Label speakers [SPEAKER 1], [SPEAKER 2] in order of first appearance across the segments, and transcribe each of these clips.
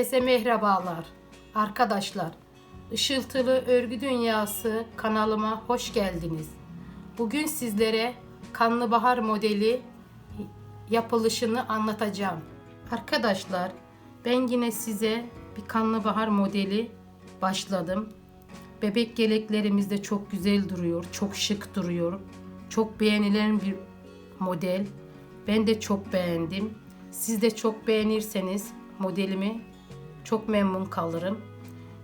[SPEAKER 1] Herkese merhabalar. Arkadaşlar, Işıltılı Örgü Dünyası kanalıma hoş geldiniz. Bugün sizlere kanlı bahar modeli yapılışını anlatacağım. Arkadaşlar, ben yine size bir kanlı bahar modeli başladım. Bebek yeleklerimiz de çok güzel duruyor, çok şık duruyor. Çok beğenilen bir model. Ben de çok beğendim. Siz de çok beğenirseniz modelimi çok memnun kalırım.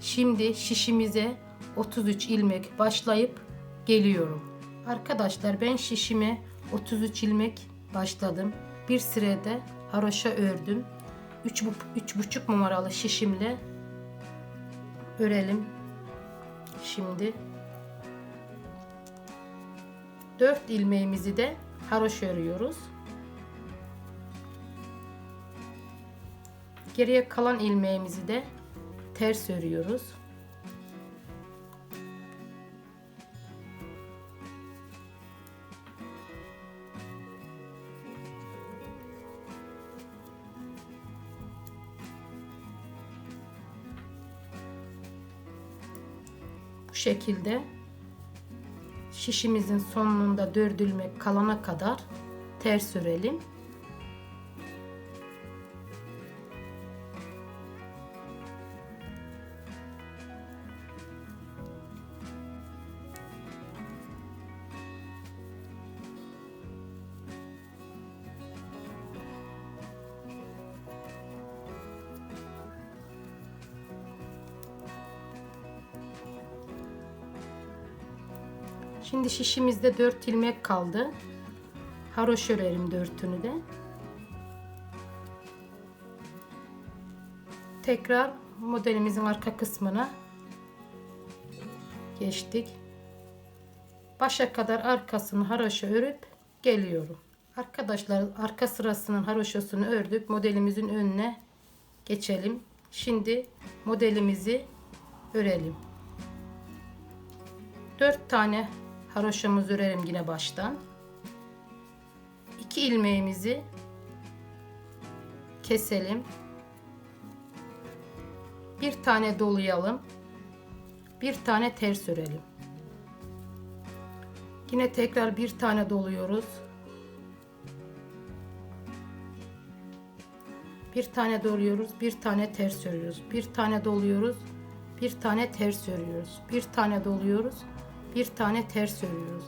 [SPEAKER 1] Şimdi şişimize 33 ilmek başlayıp geliyorum. Arkadaşlar ben şişime 33 ilmek başladım. Bir sırada haroşa ördüm. 3 3,5 numaralı şişimle örelim. Şimdi 4 ilmeğimizi de haroşa örüyoruz. Geriye kalan ilmeğimizi de ters örüyoruz. Bu şekilde şişimizin sonunda dört ilmek kalana kadar ters örelim. Şimdi şişimizde 4 ilmek kaldı. Haroş örelim dörtünü de. Tekrar modelimizin arka kısmına geçtik. Başa kadar arkasını haroşa örüp geliyorum. Arkadaşlar arka sırasının haroşasını ördük. Modelimizin önüne geçelim. Şimdi modelimizi örelim. 4 tane haroşamızı örelim yine baştan. 2 ilmeğimizi keselim. Bir tane dolayalım. Bir tane ters örelim. Yine tekrar bir tane doluyoruz. Bir tane doluyoruz, bir tane ters örüyoruz. Bir tane doluyoruz, bir tane ters örüyoruz. Bir tane doluyoruz, bir tane ters örüyoruz.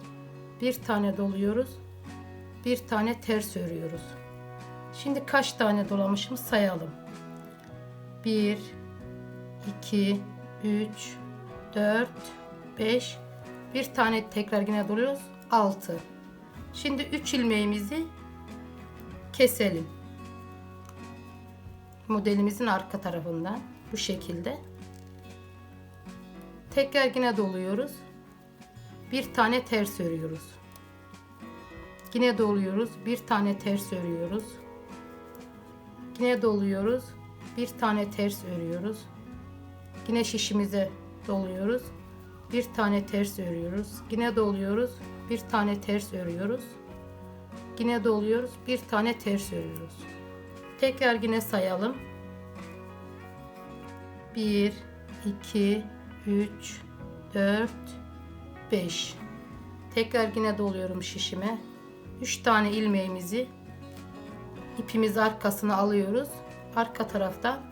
[SPEAKER 1] Bir tane doluyoruz, bir tane ters örüyoruz. Şimdi kaç tane dolamışım sayalım. 1 2 3 4 5 bir tane tekrar yine doluyoruz. 6. Şimdi 3 ilmeğimizi keselim. Modelimizin arka tarafından bu şekilde. Tekrar yine doluyoruz bir tane ters örüyoruz. Yine doluyoruz. Bir tane ters örüyoruz. Yine doluyoruz. Bir tane ters örüyoruz. Yine şişimize doluyoruz. Bir tane ters örüyoruz. Yine doluyoruz. Bir tane ters örüyoruz. Yine doluyoruz. Bir tane ters örüyoruz. Tekrar yine sayalım. 1 2 3 4 5 tekrar yine doluyorum şişime. 3 tane ilmeğimizi ipimiz arkasına alıyoruz. Arka tarafta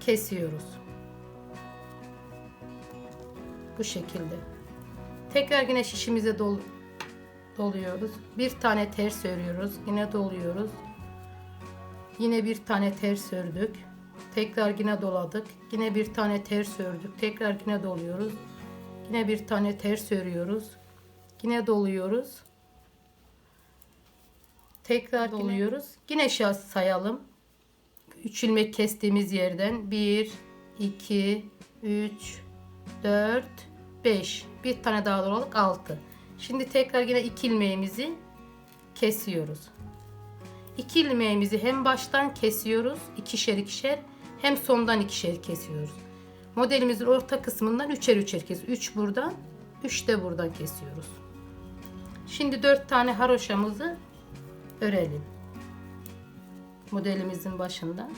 [SPEAKER 1] kesiyoruz. Bu şekilde. Tekrar yine şişimize dol doluyoruz. Bir tane ters örüyoruz. Yine doluyoruz. Yine bir tane ters ördük. Tekrar yine doladık. Yine bir tane ters ördük. Tekrar yine doluyoruz Yine bir tane ters örüyoruz. Yine doluyoruz. Tekrar doluyoruz. Yine şans sayalım. 3 ilmek kestiğimiz yerden 1 2 3 4 5 bir tane daha doladık 6. Şimdi tekrar yine 2 ilmeğimizi kesiyoruz. 2 ilmeğimizi hem baştan kesiyoruz ikişer ikişer hem sondan ikişer kesiyoruz. Modelimizin orta kısmından üçer üçer kes. 3 buradan, 3 de buradan kesiyoruz. Şimdi 4 tane haroşamızı örelim. Modelimizin başından.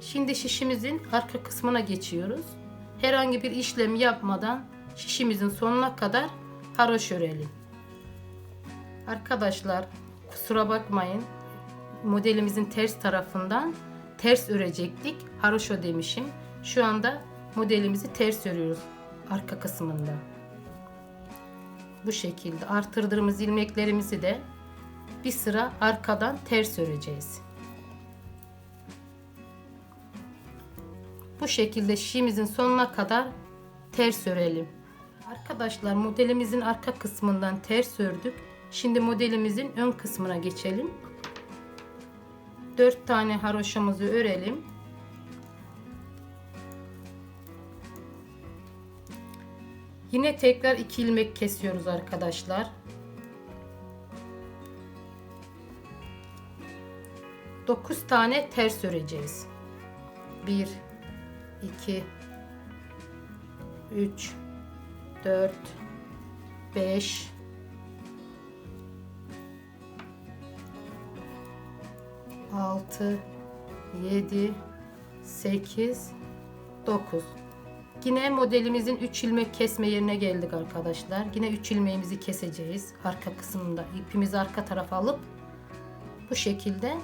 [SPEAKER 1] Şimdi şişimizin arka kısmına geçiyoruz. Herhangi bir işlem yapmadan şişimizin sonuna kadar haroş örelim. Arkadaşlar kusura bakmayın. Modelimizin ters tarafından ters örecektik. Haroşo demişim. Şu anda modelimizi ters örüyoruz arka kısmında. Bu şekilde artırdığımız ilmeklerimizi de bir sıra arkadan ters öreceğiz. Bu şekilde şişimizin sonuna kadar ters örelim. Arkadaşlar modelimizin arka kısmından ters ördük. Şimdi modelimizin ön kısmına geçelim. 4 tane haroşamızı örelim. Yine tekrar 2 ilmek kesiyoruz arkadaşlar. 9 tane ters öreceğiz. 1 2 3 4 5 6 7 8 9 Yine modelimizin 3 ilmek kesme yerine geldik arkadaşlar. Yine 3 ilmeğimizi keseceğiz. Arka kısmında ipimizi arka tarafa alıp bu şekilde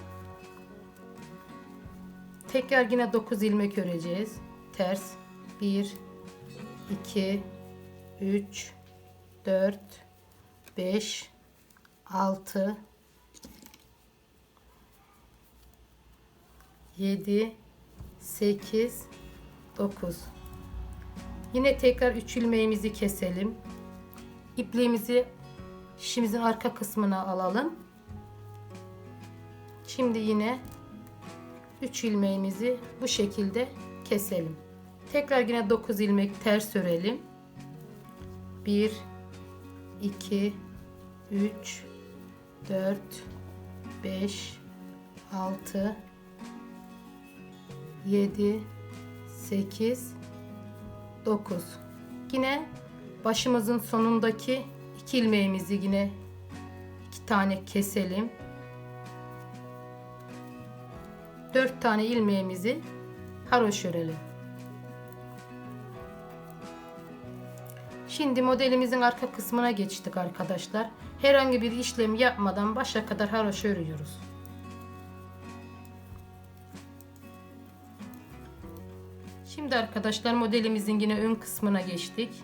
[SPEAKER 1] tekrar yine 9 ilmek öreceğiz. Ters 1 2 3 4 5 6 7 8 9 Yine tekrar 3 ilmeğimizi keselim. İpliğimizi şişimizin arka kısmına alalım. Şimdi yine 3 ilmeğimizi bu şekilde keselim. Tekrar yine 9 ilmek ters örelim. 1 2 3 4 5 6 7 8 9 yine başımızın sonundaki iki ilmeğimizi yine iki tane keselim 4 tane ilmeğimizi haroş Şimdi modelimizin arka kısmına geçtik arkadaşlar. Herhangi bir işlem yapmadan başa kadar haroş örüyoruz. Şimdi arkadaşlar modelimizin yine ön kısmına geçtik.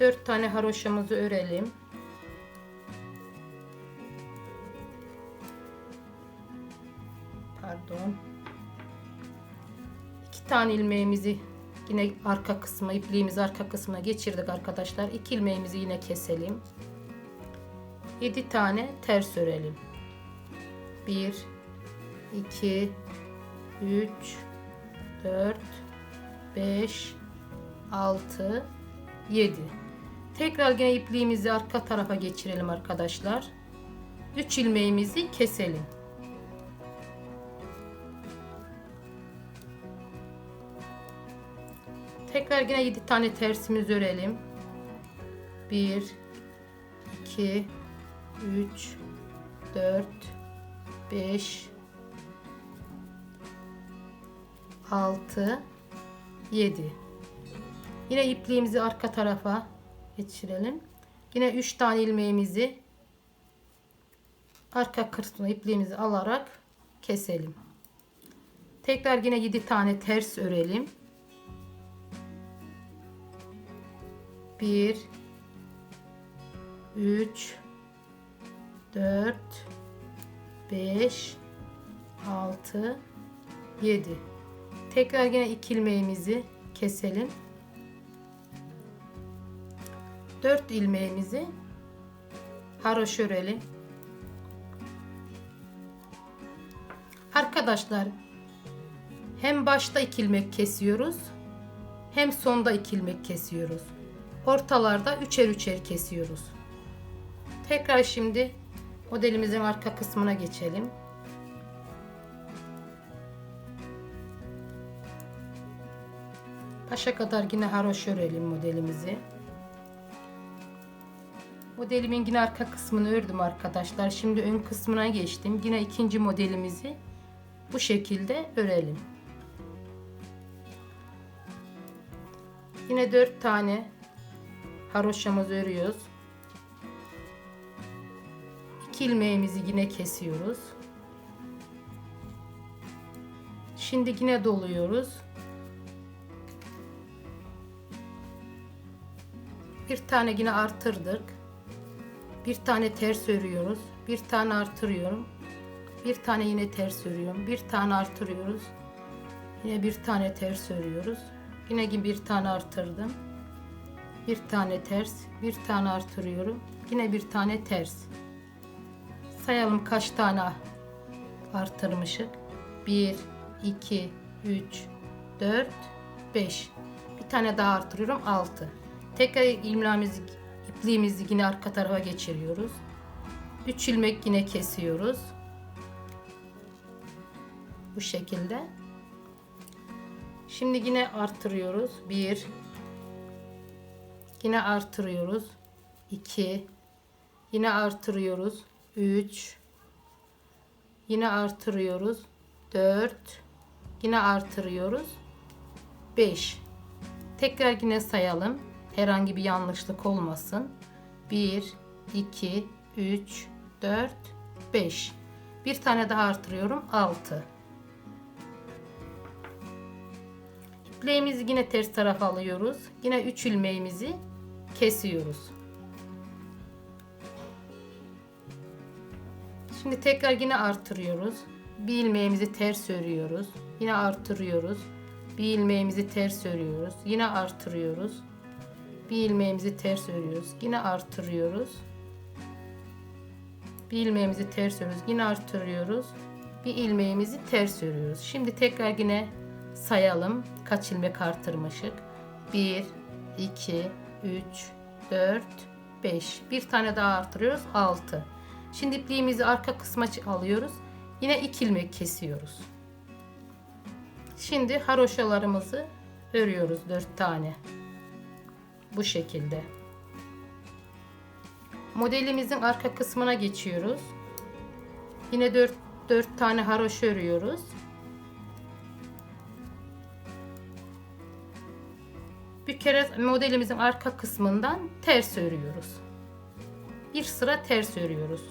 [SPEAKER 1] 4 tane haroşamızı örelim. Pardon. 2 tane ilmeğimizi yine arka kısmı ipliğimizi arka kısmına geçirdik arkadaşlar. 2 ilmeğimizi yine keselim. 7 tane ters örelim. 1 2 3 4 5 6 7 tekrar yine ipliğimizi arka tarafa geçirelim arkadaşlar. 3 ilmeğimizi keselim. Tekrar yine 7 tane tersimiz örelim. 1 2 3 4 5 6 7 yine ipliğimizi arka tarafa geçirelim yine 3 tane ilmeğimizi arka kısmına ipliğimizi alarak keselim. Tekrar yine 7 tane ters örelim. 1 3 4 5 6 7 Tekrar yine iki ilmeğimizi keselim. 4 ilmeğimizi haroş. Arkadaşlar hem başta iki ilmek kesiyoruz hem sonda iki ilmek kesiyoruz. Ortalarda üçer üçer kesiyoruz. Tekrar şimdi modelimizin arka kısmına geçelim. Başa kadar yine haroş örelim modelimizi. Modelimin yine arka kısmını ördüm arkadaşlar. Şimdi ön kısmına geçtim. Yine ikinci modelimizi Bu şekilde örelim. Yine 4 tane haroşamızı örüyoruz. 2 ilmeğimizi yine kesiyoruz. Şimdi yine doluyoruz. Bir tane yine artırdık. Bir tane ters örüyoruz. Bir tane artırıyorum. Bir tane yine ters örüyorum. Bir tane artırıyoruz. Yine bir tane ters örüyoruz. Yine bir tane artırdım. Bir tane ters, bir tane artırıyorum. Yine bir tane ters. Sayalım kaç tane artırmışık. 1 2 3 4 5. Bir tane daha artırıyorum 6. Tekrar ilmeğimizi ipliğimizi yine arka tarafa geçiriyoruz. 3 ilmek yine kesiyoruz. Bu şekilde. Şimdi yine artırıyoruz. 1 Yine artırıyoruz. 2 Yine artırıyoruz. 3 Yine artırıyoruz. 4 Yine artırıyoruz. 5 Tekrar yine sayalım. Herhangi bir yanlışlık olmasın. 1 2 3 4 5 Bir tane daha artırıyorum. 6 İpleğimizi yine ters tarafa alıyoruz. Yine 3 ilmeğimizi kesiyoruz. Şimdi tekrar yine artırıyoruz. Bir ilmeğimizi ters örüyoruz. Yine artırıyoruz. Bir ilmeğimizi ters örüyoruz. Yine artırıyoruz. Bir ilmeğimizi ters örüyoruz. Yine artırıyoruz. Bir ilmeğimizi ters örüyoruz. Yine artırıyoruz. Bir ilmeğimizi ters örüyoruz. Şimdi tekrar yine sayalım. Kaç ilmek artırmışık? 1 2 3 4 5. Bir tane daha artırıyoruz. 6. Şimdi ipliğimizi arka kısma alıyoruz. Yine 2 ilmek kesiyoruz. Şimdi haroşalarımızı örüyoruz 4 tane. Bu şekilde. Modelimizin arka kısmına geçiyoruz. Yine 4 4 tane haroşa örüyoruz. Bir kere modelimizin arka kısmından ters örüyoruz. Bir sıra ters örüyoruz.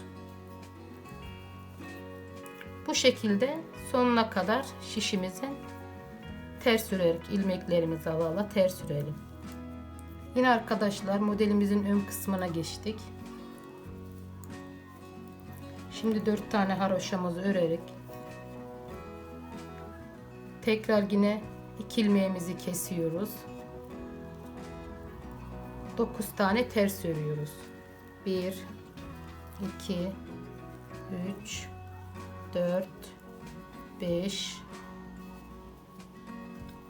[SPEAKER 1] Bu şekilde sonuna kadar şişimizin ters örerek ilmeklerimizi ala ala ters örelim. Yine arkadaşlar modelimizin ön kısmına geçtik. Şimdi 4 tane haroşamızı örerek tekrar yine iki ilmeğimizi kesiyoruz. 9 tane ters örüyoruz. 1 2 3 4 5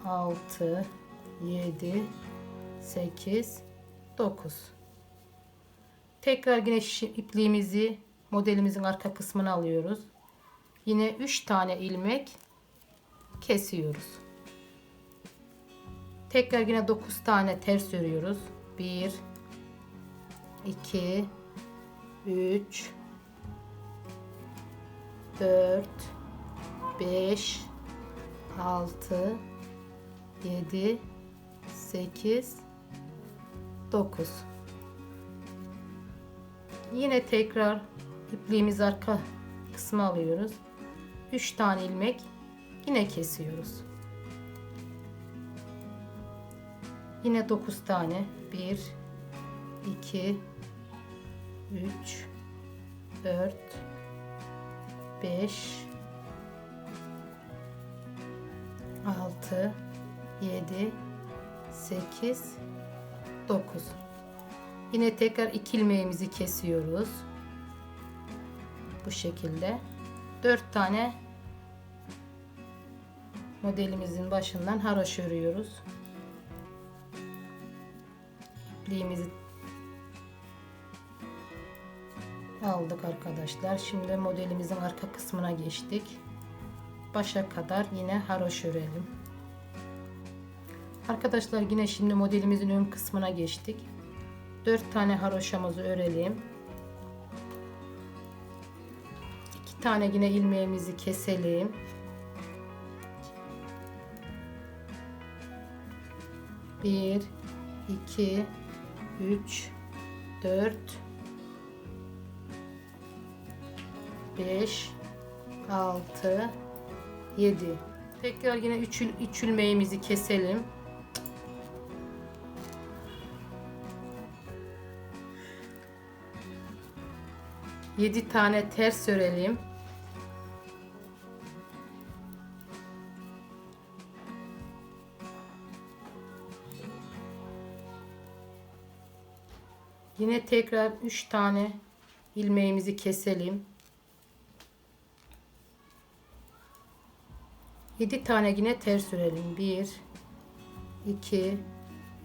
[SPEAKER 1] 6 7 8 9 Tekrar yine ipliğimizi modelimizin arka kısmına alıyoruz. Yine 3 tane ilmek kesiyoruz. Tekrar yine 9 tane ters örüyoruz. 1 2 3 4 5 6 7 8 9 Yine tekrar ipliğimiz arka kısmı alıyoruz. 3 tane ilmek yine kesiyoruz. Yine 9 tane 1 2 3 4 5 6 7 8 9 Yine tekrar iki ilmeğimizi kesiyoruz. Bu şekilde 4 tane modelimizin başından haroş örüyoruz. İpliğimizi aldık arkadaşlar. Şimdi modelimizin arka kısmına geçtik. Başa kadar yine haroş örelim. Arkadaşlar yine şimdi modelimizin ön kısmına geçtik. 4 tane haroşamızı örelim. 2 tane yine ilmeğimizi keselim. Bir, iki, üç, dört, beş, altı, yedi. Tekrar yine üç, üç ilmeğimizi keselim. Yedi tane ters örelim. Yine tekrar 3 tane ilmeğimizi keselim. 7 tane yine ters örelim. 1 2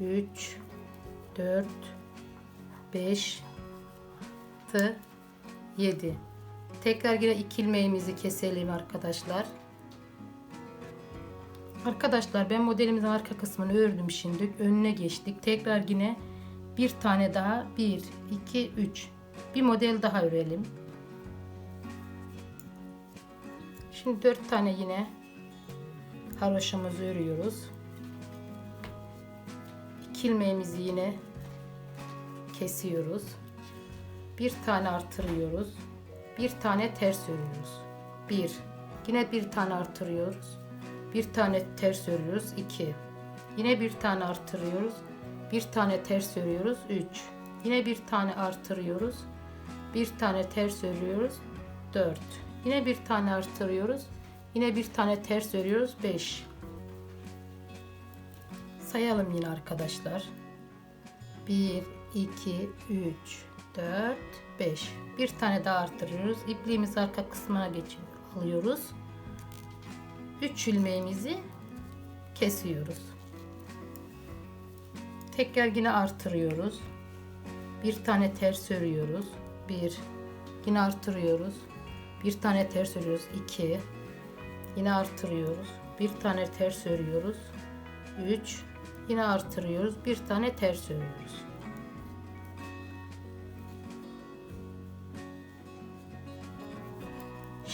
[SPEAKER 1] 3 4 5 6 7 Tekrar yine iki ilmeğimizi keselim arkadaşlar. Arkadaşlar ben modelimizin arka kısmını ördüm şimdi. Önüne geçtik. Tekrar yine bir tane daha 1 2 3 bir model daha örelim. Şimdi 4 tane yine haroşamızı örüyoruz. İki ilmeğimizi yine kesiyoruz. Bir tane artırıyoruz. Bir tane ters örüyoruz. Bir. Yine bir tane artırıyoruz. Bir tane ters örüyoruz. İki. Yine bir tane artırıyoruz. Bir tane ters örüyoruz. Üç. Yine bir tane artırıyoruz. Bir tane ters örüyoruz. Dört. Yine bir tane artırıyoruz. Yine bir tane ters örüyoruz. 5. Sayalım yine arkadaşlar. 1, 2, 3, 4, 5. Bir tane daha arttırıyoruz. İpliğimizi arka kısmına geçiyor. Alıyoruz. 3 ilmeğimizi kesiyoruz. Tekrar yine artırıyoruz. Bir tane ters örüyoruz. 1 yine artırıyoruz. Bir tane ters örüyoruz. 2 Yine artırıyoruz. Bir tane ters örüyoruz. 3 yine artırıyoruz. Bir tane ters örüyoruz.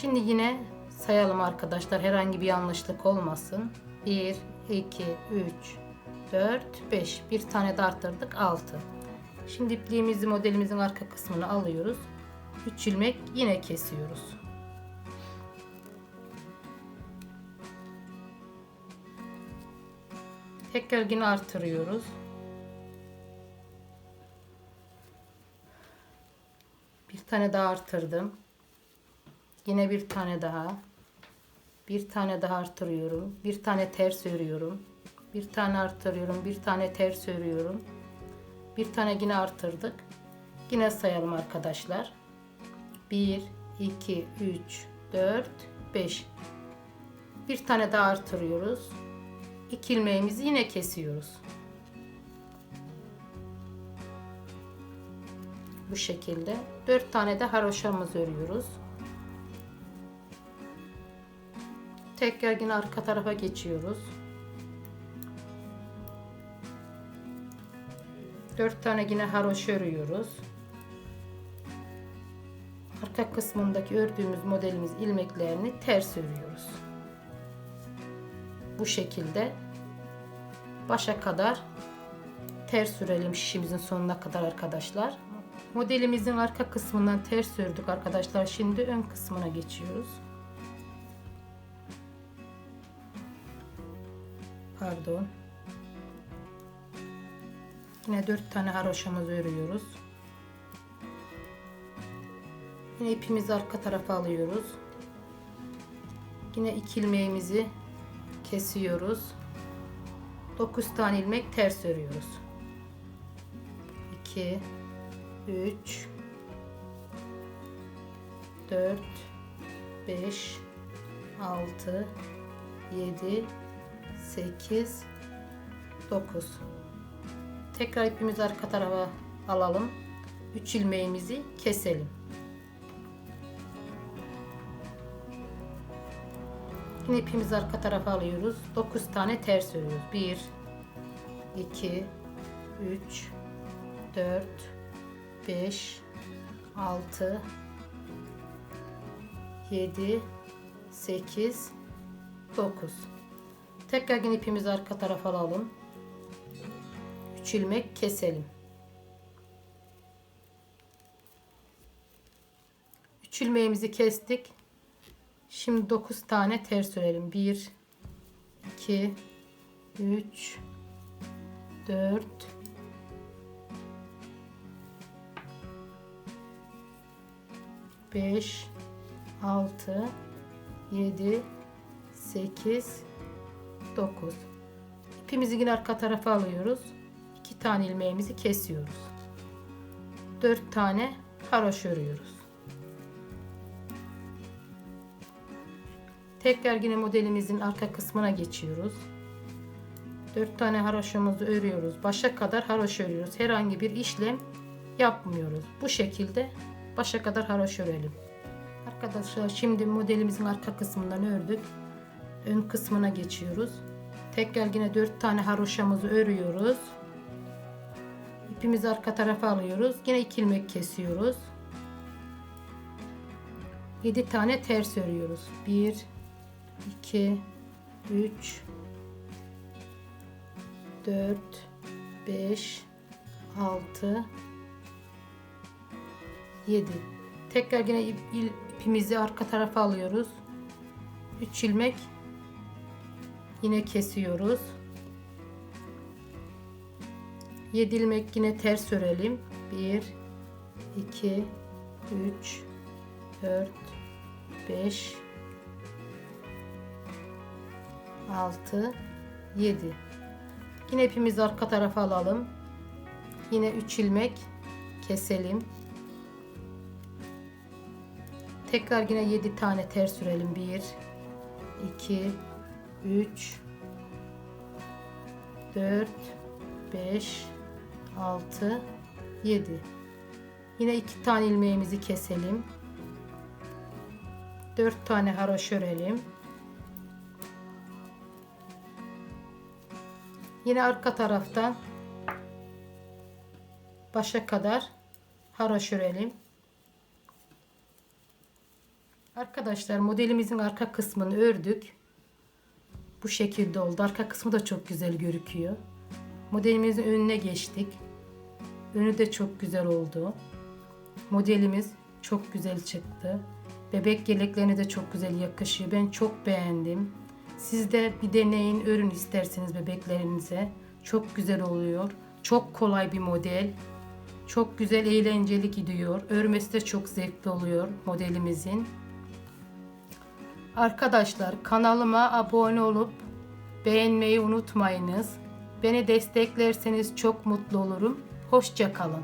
[SPEAKER 1] Şimdi yine sayalım arkadaşlar. Herhangi bir yanlışlık olmasın. 1 2 3 4 5 bir tane de arttırdık 6. Şimdi ipliğimizi modelimizin arka kısmını alıyoruz. 3 ilmek yine kesiyoruz. Tekrar yine artırıyoruz. Bir tane daha artırdım. Yine bir tane daha. Bir tane daha artırıyorum. Bir tane ters örüyorum. Bir tane artırıyorum. Bir tane ters örüyorum. Bir tane yine artırdık. Yine sayalım arkadaşlar. 1 2 3 4 5 Bir tane daha artırıyoruz. 2 ilmeğimizi yine kesiyoruz. Bu şekilde 4 tane de haroşamız örüyoruz. Tekrar yine arka tarafa geçiyoruz. 4 tane yine haroşa örüyoruz. Arka kısmındaki ördüğümüz modelimiz ilmeklerini ters örüyoruz bu şekilde başa kadar ters örelim şişimizin sonuna kadar arkadaşlar. Modelimizin arka kısmından ters ördük arkadaşlar. Şimdi ön kısmına geçiyoruz. Pardon. Yine 4 tane haroşamızı örüyoruz. Yine ipimizi arka tarafa alıyoruz. Yine iki ilmeğimizi kesiyoruz. 9 tane ilmek ters örüyoruz. 2 3 4 5 6 7 8 9 Tekrar ipimizi arka tarafa alalım. 3 ilmeğimizi keselim. Yine ipimizi arka tarafa alıyoruz. 9 tane ters örüyoruz. 1 2 3 4 5 6 7 8 9 Tekrar yine ipimizi arka tarafa alalım. 3 ilmek keselim. 3 ilmeğimizi kestik. Şimdi 9 tane ters örelim. 1 2 3 4 5 6 7 8 9 İpimizi yine arka tarafa alıyoruz. 2 tane ilmeğimizi kesiyoruz. 4 tane haroş örüyoruz. Tekrar yine modelimizin arka kısmına geçiyoruz. 4 tane haroşamızı örüyoruz. Başa kadar haroş örüyoruz. Herhangi bir işlem yapmıyoruz. Bu şekilde başa kadar haroş örelim. Arkadaşlar şimdi modelimizin arka kısmından ördük. Ön kısmına geçiyoruz. Tekrar yine 4 tane haroşamızı örüyoruz. İpimizi arka tarafa alıyoruz. Yine 2 ilmek kesiyoruz. 7 tane ters örüyoruz. 1 2 3 4 5 6 7 tekrar yine ipimizi arka tarafa alıyoruz 3 ilmek yine kesiyoruz 7 ilmek yine ters örelim 1 2 3 4 5 6 7 Yine ipimizi arka tarafa alalım. Yine 3 ilmek keselim. Tekrar yine 7 tane ters sürelim. 1 2 3 4 5 6 7 Yine 2 tane ilmeğimizi keselim. 4 tane haroş örelim. Yine arka taraftan başa kadar haroş örelim. Arkadaşlar modelimizin arka kısmını ördük. Bu şekilde oldu. Arka kısmı da çok güzel gözüküyor. Modelimizin önüne geçtik. Önü de çok güzel oldu. Modelimiz çok güzel çıktı. Bebek yeleklerine de çok güzel yakışıyor. Ben çok beğendim. Siz de bir deneyin, örün isterseniz bebeklerinize. Çok güzel oluyor. Çok kolay bir model. Çok güzel, eğlenceli gidiyor. Örmesi de çok zevkli oluyor modelimizin. Arkadaşlar kanalıma abone olup beğenmeyi unutmayınız. Beni desteklerseniz çok mutlu olurum. Hoşça kalın.